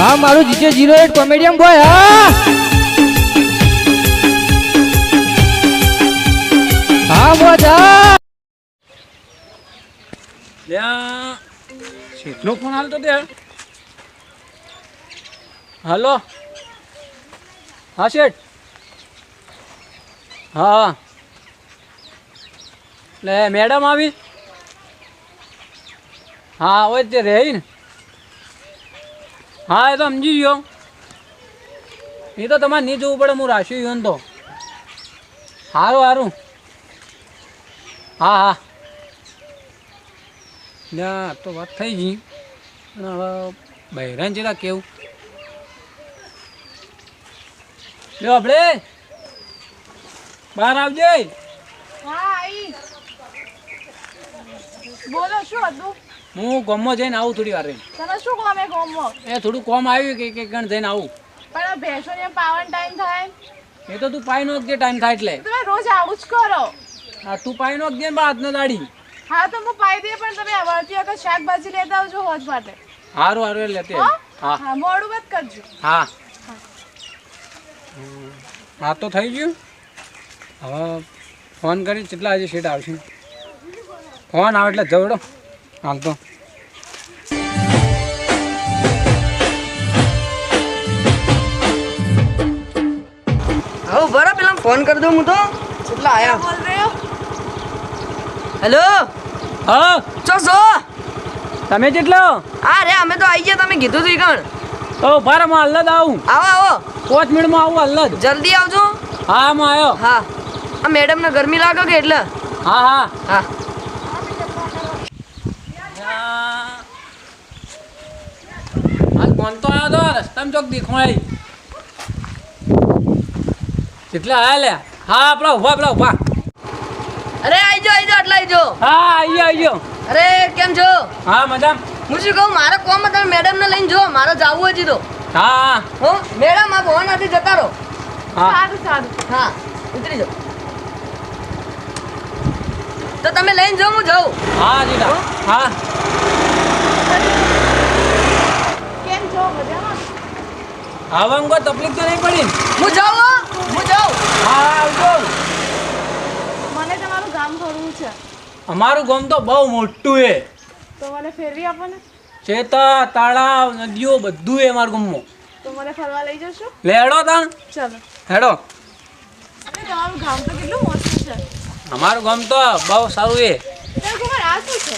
હા, મારું GJ zero eight comedian boy હા. હા ત્યાં શેઠનો ફોન હાલતો ત્યાં હલો. હા, શેઠ. હા લે, મેડમ આવી. હા, હોય તે રહી ને. હા, એ તો સમજી ગયો. એ તો તમારે નહીં જોવું પડે, હું રાશિ ગયો ને તો. સારું સારું હા હા. ના તો વાત થઈ ગઈ. પણ હવે બહેરાન જેલા કેવું? લ્યો આપણે. બહાર આવજે. બોલો, શું હતું? હું ગોમમાં જઈને આવું થોડી વાર. રહીને. તમે શું અમે ગોમો એ થોડું કોમ આવ્યું કે કે ગણ જઈને આવું. પણ આ ભેંસોને પાવન ટાઈમ થાય? એ તો તું પાઈ નો જે ટાઈમ થાય એટલે. તમે રોજ આવું જ કરો. હા તું પાઈ નો દે બાદ ન દાડી હા તો હું પાઈ દઈએ પણ તમે વળતી વખત શાકભાજી લેતા આવજો હોજ માટે. હારું હારું એટલે તે હા? હા. હા મોડું મત કરજો. હા. હા. તો થઈ ગયું. હવે ફોન કરી કેટલા હજી સીટ આવશે? ફોન આવે એટલે જવડો હાલ તો. ફોન કર દો હું તો? કેટલા આયા? બોલ રહ્યો? હેલો? હા? ચો છો? તમે કેટલો હા? રે અમે તો આવી ગયા તમે કીધું તું કણ તો ભારમાં હલ્લદ આવું. આવો આવો. પાંચ મિનિટમાં આવું હલ્લદ. જલ્દી આવજો. હા હું આવ્યો હા. આ મેડમ ને ગરમી લાગે કે એટલે? હા હા. હા. હાલ ફોન તો આવ્યો તો રસ્તામાં ચોક દેખવાય. કેટલા આયા લે. હા આપણા ઊભા પેલા ઊભા. અરે આઈ જાઓ આઈ જાઓ એટલે આઈ જાઓ. હા આઈ આઈ અરે કેમ છો? હા મજા હું શું કહું મારે કોમ તમે મેડમ ને લઈને જો મારે જાવું હજી તો. હા હો. મેડમ આ ભવન નથી જતા રહો. હા. સારું સારું. હા ઉતરી જાઓ. તો તમે લઈને જાઓ હું જાઉં. હા દીદા હા? કેમ છો? મજામાં? આવંગો કોઈ તકલીફ તો નહીં પડી હું જાઉં હો હું જાઉં? હા આવજો. મને તમારું ગામ ફરવું છે. અમારું ગામ તો બહુ મોટું છે. તો મને ફેરવી આપો ને. ચેતા તળાવ નદીઓ બધું એ અમારું ગામમાં. તો મને ફરવા લઈ જશો? લેડો તાણ ચાલો. હેડો. અને તમારું ગામ તો કેટલું મોટું છે. અમારું ગામ તો બહુ સારું છે. ત્યારે કુમાર આ શું છે?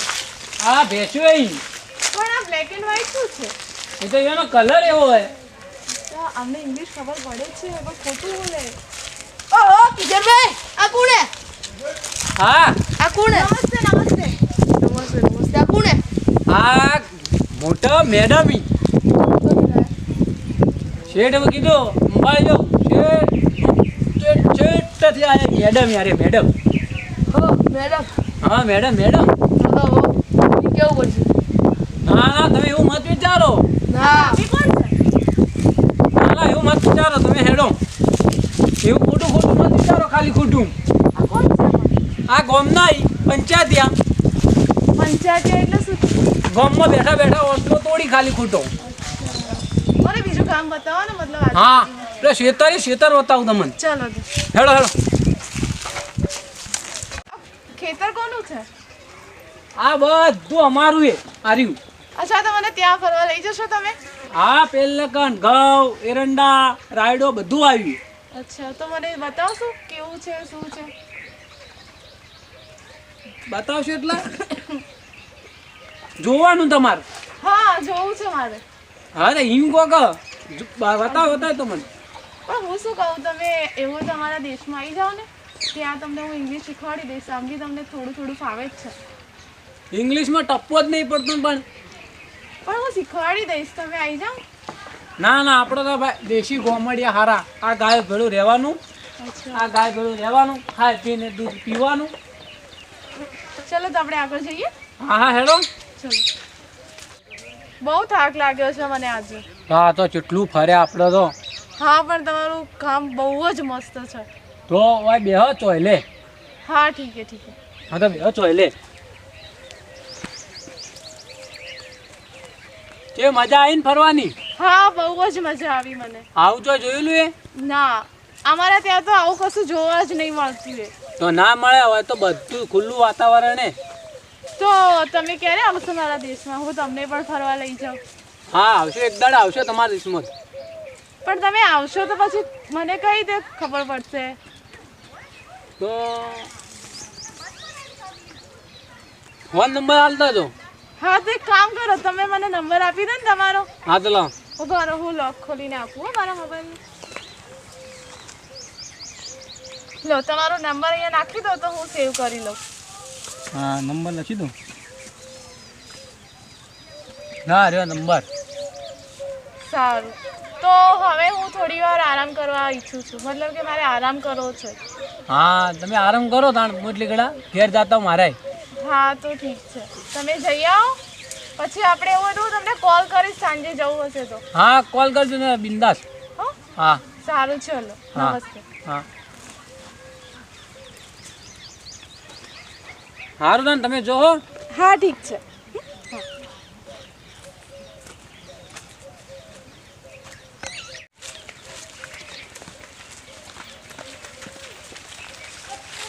આ ભેંસ્યું અહીં પણ આ બ્લેક એન્ડ વ્હાઈટ શું છે? એ તો એનો કલર એવો હોય અમને ઇંગ્લિશ ખબર પડે છે પણ ખોટું બોલે. ઓહો કિશોરભાઈ આ કોણે હે? હા. આ કોણે હે? નમસ્તે નમસ્તે. નમસ્તે નમસ્તે. આ કોણે હે? આ મોટા મેડમ. શેઠ હવે કીધું અંબાઈ જાઉં શેઠ શેઠ શેઠથી આ મેડમ યારે મેડમ. હો મેડમ. હા મેડમ મેડમ. હો હો કેવું પડશે ના ના તમે એવું મત વિચારો ના એ કોણ છે ના ના એવું મત વિચારો તમે હેડો એવું ખોટું ખોટું મત વિચારો ખાલી ખોટું આ કોણ છે પણ? પંચાયતિયા ગામ ના પંચાયત પંચાયતી એટલે શું? ગામમાં બેઠા બેઠા ઓટલો તોડી ખાલી ખોટો. અરે બીજું કામ બતાવો ને મતલબ હા એટલે શેતર શેતર બતાવું તમને. ચાલો હેડો હેડો. ખેતર કોનું છે? આ બધું અમારું એ આર્યું. અચ્છા તો મને ત્યાં ફરવા લઈ જશો તમે? હા પેલકન ઘઉં એરંડા રાયડો બધું આવ્યું. અચ્છા તો મને બતાવશો કેવું છે શું છે? બતાવશો એટલે? જોવાનું તમારે? હા જોવું છે મારે. હા તો હિમ કહો બતાવો બતાવો તો મને. પણ હું શું કહું તમે એવો તમારા દેશમાં આવી જાઓ ને ત્યાં તમને હું ઇંગ્લિશ શીખવાડી દઈશ સમજી તમને થોડું થોડું ફાવે જ છે. ઇંગ્લિશમાં ટપ્પો જ નહીં પડતો પણ. પણ હું શીખવાડી દઈશ તમે આવી જાઓ. ના ના આપણે તો ભાઈ દેશી ગોમડિયા હારા. આ ગાય ભેળું રહેવાનું. આ ગાય ભેળું રહેવાનું ખાય પીને દૂધ પીવાનું. ચલો તો આપણે આગળ જઈએ. હા હા હેડો. ચલો. બહુ થાક લાગ્યો છે મને આજે. હા તો કેટલું ફરે આપણે તો. હા પણ તમારું કામ બહુ જ મસ્ત છે. તો ઓય બેહો ચોય લે હા ઠીક છે ઠીક છે. હા તો બેહો ચોય લે જે મજા આવીને ફરવાની? હા બહુ જ મજા આવી મને. આવું તો જોયેલું એ? ના અમારા ત્યાં તો આવું કશું જોવા જ નહીં મળતું એ. તો ના મળે હવે તો બધું ખુલ્લું વાતાવરણ હે તો તમે ક્યારે આવશો મારા દેશમાં? હું તમને પણ ફરવા લઈ જાઉં. હા આવશે. એક દાડ આવશે તમારા દેશમાં. પણ તમે આવશો તો પછી મને કઈ રીતે ખબર પડશે? તો ફોન નંબર આલતા જો. હા તો એક કામ કરો. તમે મને નંબર આપી દો ને તમારો. હા તો લો ઊભો રહો હું લોક ખોલીને આપું મારા મોબાઈલ લો તમારો નંબર અહીંયા નાખી દો તો હું સેવ કરી લઉં. હા નંબર લખી દો. ના રહ્યો નંબર સારું. તો હવે હું થોડી વાર આરામ કરવા ઈચ્છું છું. મતલબ કે મારે આરામ કરવો છે. હા તમે આરામ કરો તાણ મોટલી ગળા. ઘેર જાતા હું મારે હા તો ઠીક છે. તમે જઈ આવો. પછી આપણે એવું હતું તમને કોલ કરીશ સાંજે જવું હશે તો. હા કોલ કરજો ને બિંદાસ. હો? સારું ચલો. નમસ્તે. હા. સારું દાન તમે જોહો હા. ઠીક છે.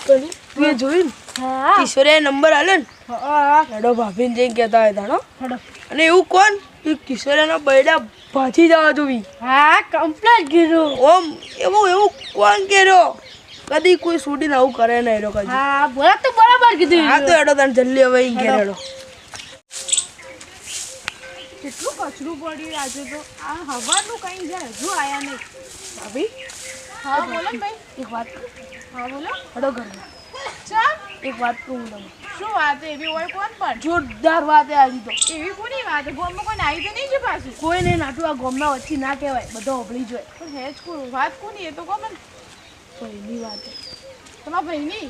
તું જોયું ને? હા. કિશોરે નંબર આલે ને. હેડો ભાભીને જઈને કહેતા હતા નો અને એવું કોણ? કિશોરેના બૈડા ભાજી જવા જોવી. હા કમ્પ્લેટ કીધું. ઓમ એવું એવું કોણ કર્યો? કદી કોઈ છૂટીને આવું કરે નહીં એ લોકો કદી. હા બોલા તો બરાબર કીધું હા તો એડો તને જલ્દી હવે ઈ ઘેર એડો કેટલું કચરું પડ્યું આજે તો. આ હવાનું કઈ જાય હજુ આયા નહીં. ભાભી? હા બોલો ભાઈ. એક વાત હા બોલો. હેડો ઘરમાં. ચા? એક વાત કહું તમને. શું વાત એવી હોય કોણ પણ? જોરદાર વાત એ આવી તો. એવી કોની વાત ગોમમાં કોઈ આવી તો નહીં છે પાછું? કોઈ નહીં નાટું આ ગોમના વચ્ચે ના કહેવાય. બધો ઓભળી જોઈએ પણ હેજ કોણ? વાત કોની? એ તો કહો પહેલી વાત તમારા ભાઈની?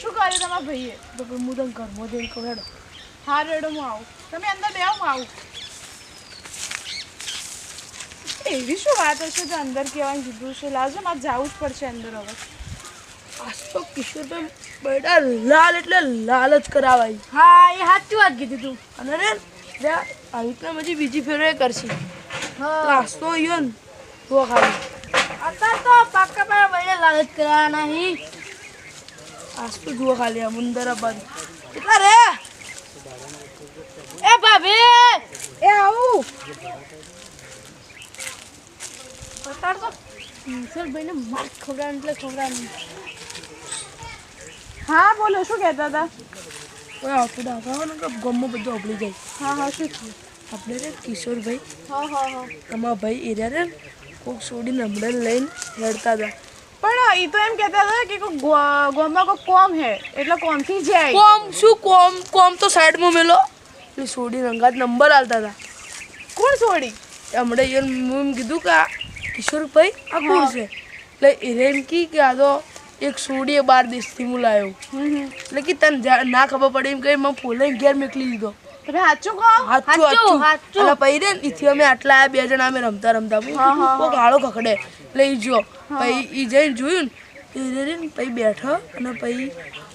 શું કરે તમારા ભાઈએ? તો કે હું તને ઘરમાં જઈને કહું હેડો. હા રેડો હું આવું. તમે અંદર બે હું આવું. એવી શું વાત હશે તો અંદર કહેવાનું કીધું છે? લાવજો મારે જવું જ પડશે અંદર હવે. આજ તો બેટા લાલ એટલે લાલ જ કરાવાય. હા એ સાચી વાત કીધી તું. અને રે આવી રીતના પછી બીજી ફેરો એ કરશે. હા. આજ તો આવ્યો ને તો ખાલી અત્યારે તો પાક્કા પર ભાઈને લાલચ કરવાના નહીં. આજ તો જુઓ ખાલી આ મુંદર બાદ કેટલા રે? એ ભાભી! એ આવું. અત્યારે તો. ભાઈને માર ખવડાવ એટલે ખવડાવ હા બોલો શું કહેતા હતા? કોઈ આવતું ડાકા ને કે ગમમાં બધું ઓગળી જાય. હા હા શું થયું? આપણે રે કિશોરભાઈ. હા હા હા. તમારા ભાઈ એરિયા રે? કોક છોડીને હમણાં લઈને હેડતા હતા. પણ એ તો એમ કહેતા હતા કે ગામમાં કોઈ કોમ હે એટલે કોમથી જાય. કોમ? શું કોમ? કોમ તો સાઈડમાં મેલો. એટલે છોડી રંગાત નંબર આલતા હતા. કોણ છોડી? હમણાં એને હું કીધું કે આ કિશોરભાઈ આ કોણ છે? એટલે એને એમ કી કે આ તો એક સોડીએ બાર દેશથી હું લાવ્યો એટલે કે તને ના ખબર પડે એમ કહી મેં ફોલાઈને ઘેર મોકલી દીધો. તમે કહો? હાચું હાચું એટલે પછી રે ઈથી અમે આટલા આયા બે જણા અમે રમતા રમતા કોક હાળો ખખડે. એટલે ઈ જો પછી ઈ જઈને જોયું ને એ રે ને પછી બેઠો અને પછી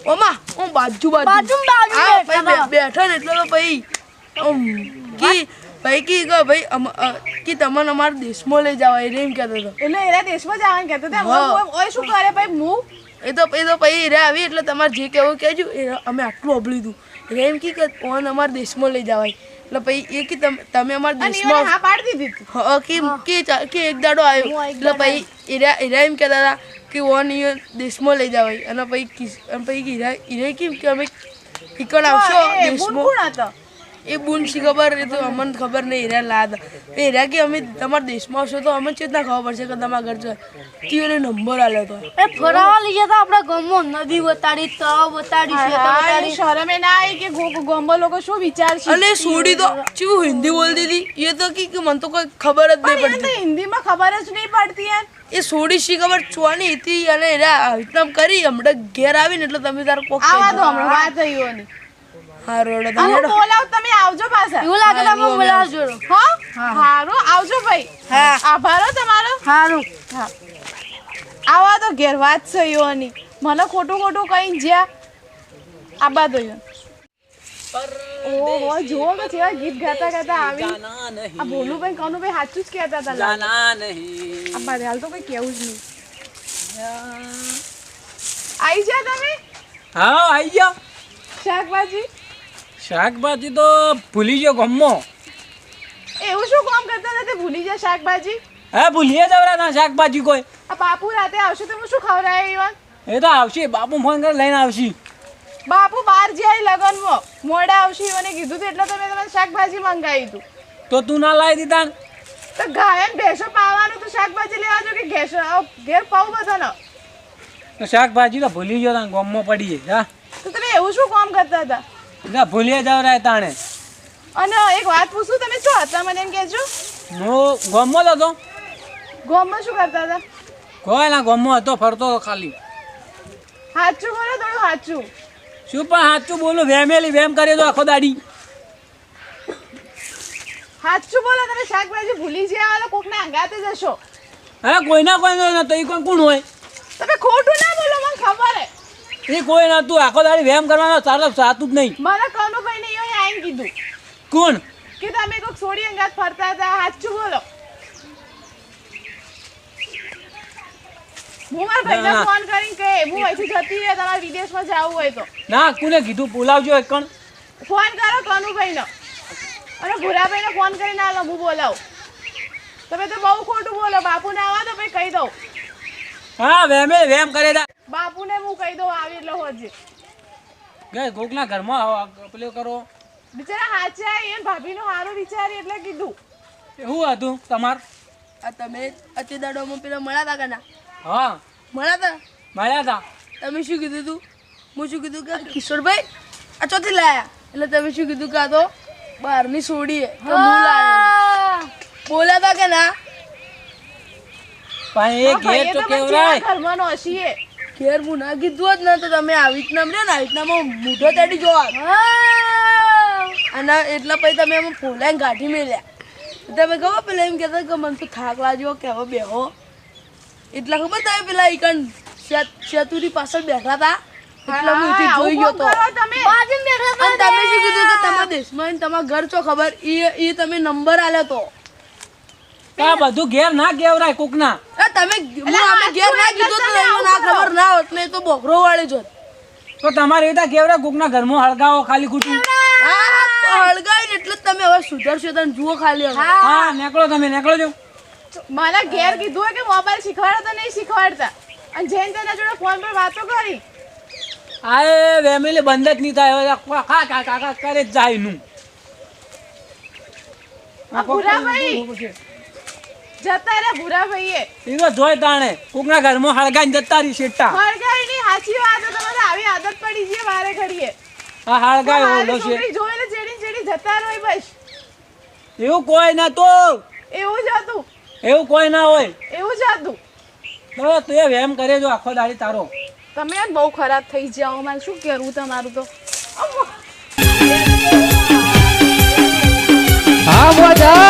ઓમાં ઓમ બાજુ બાજુ. હા પછી બે- બેઠો ને એટલે તો પછી ઓમ કી ભાઈ કી કે ભાઈ અમ- તમને અમારા દેશમાં લઈ જવા એને એમ કહેતો હતો. એટલે એના દેશમાં જવાનું કહેતા હતા. ઓય- ઓય શું કરે ભાઈ હું એ તો એ તો પછી રે આવી એટલે તમારે જે કહેવું કહેજો. એ અમે આટલું અભળી દઉં એટલે એમ કી ઓન અમારા દેશમાં લઈ જવાય. એટલે પછી એ કે તમે અમારા દેશમાં હા પાડી દીધી હા કે કે કે એક દાડો આવ્યો એટલે પછી ઈરા ઈરા એમ કહેતા હતા કે ઓન ઈ દેશમાં લઈ જવાય. અને પછી પછી ઈરા ઈરા કેમ કે અમે ઈકણ આવશો દેશમાં? એ બુનશી ખબર? એ તો અમને ખબર નહીં હેરા લાદ. એ હીરા કે અમે તમારા દેશમાં આવશો તો અમે ચેતના ખબર પડશે કે તમારા ઘર છે. તીઓને નંબર આલ્યો તો. એ ફરાવા લઈ જતા આપણા ગામમાં નદી વતાડી તળાવ વતાડી છે હા, એને શરમે ના આવી કે ગો- ગોમ્બો લોકો શું વિચારશે અને છોડી તો ચેવું હિન્દી બોલતી હતી? એ તો કી કે મને તો કોઈ ખબર જ નહીં પડતી. હિન્દીમાં ખબર જ નહીં પડતી યાર એ સોડી શી ખબર? ચોની હતી અને એના રીતના કરી હમણાં ઘેર આવીને એટલે તમે તાર કોક આવા દો. હમણાં વાત થઈ એની હા રોડો આ હું બોલાવ તમે આવજો પાછા. એવું લાગે તમે બોલાવજો. હો? હારું આવજો ભાઈ. હા. આભારો તમારો. હારું. હા. આવા તો ઘેર વાત છે યોની મને ખોટું ખોટું કઈ જ્યાં આબા દો યોન પર ઓહો જુઓ કે ગીત ગાતા ગાતા આવી. આ ભોલુભાઈ કનુભાઈ સાચું જ કહેતા હતા. જાના નહીં. હાલ તો કોઈ કેવું જ નહીં. આવી જા તમે? હા આઈ જાઓ શાકભાજી? શાકભાજી તો ભૂલી ગયો ગમો એવું શું કામ કરતા હતા ભૂલી જાય શાકભાજી? હા ભૂલીએ જવરા ના શાકભાજી કોઈ. આ બાપુ રાતે આવશે તો હું શું ખવડાય ઈવન? એ તો આવશે બાપુ ફોન કરી લઈને આવશે. બાપુ બહાર જાય લગનમાં મોડા આવશે મને કીધું હતું એટલે તો મેં તમને શાકભાજી મંગાવી હતું તો તું ના લાવી દીધા તો ગાયન ભેંસો પાવાનું તો શાકભાજી લેવા જો કે ઘેસો ઘેર પાવું બધાનો. તો શાકભાજી તો ભૂલી ગયો તા ગોમમાં પડી જાય હા. તો તમે એવું શું કામ કરતા હતા? એટલે ભૂલીએ જવરાય તાણે. અને એક વાત પૂછું તમે શું હતા? મને એમ કહેજો. હું ગમો જ હતો. ગોમમાં શું કરતા હતા? કોઈ ના ગમો હતો ફરતો હતો ખાલી. સાચું બોલો થોડું સાચું શું પણ સાચું બોલું વેમેલી વેમ કરે તો આખો દાડી. સાચું બોલો તમે શાકભાજી ભૂલી ગયા વાળા કોકના અંગાતે જશો. હે કોઈના કોઈ ન તો એ કોઈ કોણ હોય? તમે ખોટું ના બોલો મને ખબર હે. એ કોઈ નતું આખો દાડી વેમ કરવાનો તારે સાતું જ નહીં. મને કનુભાઈ ને અહીંયા આવીને કીધું. કોણ? કે તમે કોક છોડી અંગાત ફરતા હતા સાચું બોલો. હું મારા ભાઈને ના, ના. ફોન કરીને કહે હું અહીંથી જતી રહે તમારે વિદેશમાં જવું હોય તો. ના કોને કીધું? બોલાવજો એક કણ. ફોન કરો કનુભાઈને. અને ભૂરાભાઈને ફોન કરીને આલો હું બોલાવું. તમે તો બહુ ખોટું બોલો બાપુને આવા તો પછી કહી દઉં. હા વેમે વેમ કરે તા બાપુને હું કહી દઉં આવી એટલે હોજે ગઈ કોકના ઘરમાં આવો, પેલું કરો. બિચારા હાચા એ ભાભીનું હારો વિચારી એટલે કીધું. એવું હતું? તમાર? આ તમે અતિ દાડોમાં પેલા મળ્યા હતા કે હા. મળ્યા હતા મળ્યા હતા તમે શું કીધું હતું હું શું કીધું કે કિશોરભાઈ આ ચોથી લાયા. એટલે તમે શું કીધું કે આ તો બહારની સોડી હે તો હું બોલ્યા હતા કે ના? પણ એ તો તો કેવરાય. ઘરમાં નો હસીએ ઘેર હું ના કીધું જ ને તો તમે આવી રીતના રે ને આવી રીતના મૂઢો ચડી જોવા અને એટલા પછી તમે એમાં ફોલાઈને ગાંઠી મેલ્યા. તમે ખબર પેલા એમ કહેતા કે મને તો થાક લાગ્યો કે હવે બેહો. એટલા ખબર તમે પેલા એકણ ચતુરી પાછળ બેઠા હતા એટલે હું અહીંથી જોઈ ગયો તો. આવું કોણ કરો તમે. અને તમે શું કીધું કે તમારા દેશમાં તમારા ઘર છો ખબર? એ એ તમે નંબર આલ્યો તો. બધું ઘેર ના કેવરાય કોકના. તમે હું અમે ઘેર ના કીધું તો એમને ના ખબર ના હોત ને તો બોકરો વાળી જોત. તો તમારે એતા કેવરા કોકના ઘરમાં હળગાવો ખાલી ખોટું? હા હળગાઈ ને એટલે તમે હવે સુધરશો તમે જુઓ ખાલી હવે. હા. નીકળો તમે નીકળો જો. મને ઘેર કીધું હોય કે મોબાઈલ શીખવાડો તો નહીં શીખવાડતા. અને જેન તેના જોડે ફોન પર વાતો કરી. આ ફેમિલી બંધ જ નહીં થાય કા કા કરે જાય નું. આ ભૂરાભાઈ જતા રે ભૂરા ભાઈએ. એ તો જોય તાણે. કોકના ઘરમાં હળગાઈને જતા રહી શેટા હળગાઈ ની સાચી વાત તો તમારે આવી આદત પડી છે વારે ઘડીએ. આ હળગાઈ ઓલો છે. જોઈ એટલે ચેડી ચેડી જતા રહો બસ. એવું કોઈ ના તો. એવું જ હતું. એવું કોઈ ના હોય. એવું જ હતું. તો તું એ વેમ કરે જો આખો દાડી તારો. તમે બહુ ખરાબ થઈ જાઓ મારે શું કરું તમારું તો. હા મોજા